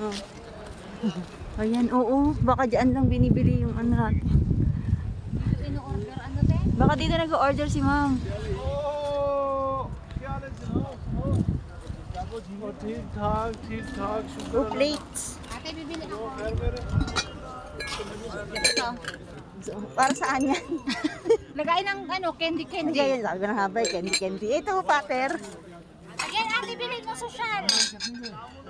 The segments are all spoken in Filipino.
Oh. Ayan, oo. Baka dyan lang binibili yung ano natin. Ino-order ano te? Baka dito nag-order si ma'am. ठीक ठाक ठीक ठाक शुक्र Two plates. Ate, bibili ako. खैर मेरे Ito. So, para saan yan? Lagay ng ano, candy Hindi candy. yan. Sabi ko na nga ba, candy candy. Ito, pater. Again, ate, bilhin mo social.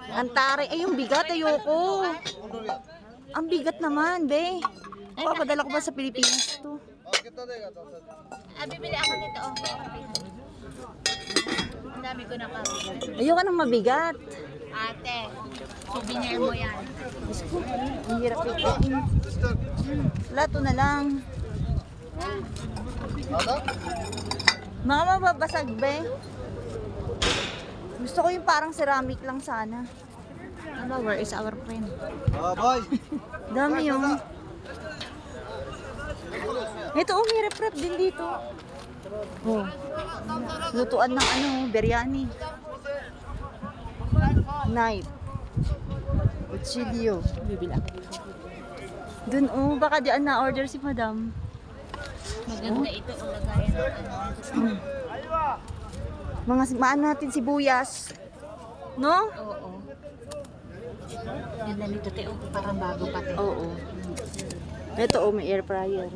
Ang tari. Ay, yung bigat. Ayoko. Ang bigat naman, be. Papadala ko ba sa Pilipinas to? Ah, bibili ako nito. Oh. Ang dami ko na pa. Ayoko nang mabigat. Ate, souvenir mo yan. Diyos ko, ang hirap ito. Lato na lang. Mga mababasag, be. Gusto ko yung parang ceramic lang sana. Ano, where is our friend? Ah, oh, boy! Dami yung... Ito, oh, may rep-rep din dito. Oh. Lutuan ng ano, biryani. Night. Uchilio. Oh. Bibila. Dun, oh, baka diyan na-order si madam. Maganda oh. ito ang lagayan. Mm. Mga, si- maano natin sibuyas. No? Oo. Ganda nito, te. Oh, parang bago pa, te. Oo. Ito, oh, may air fryer.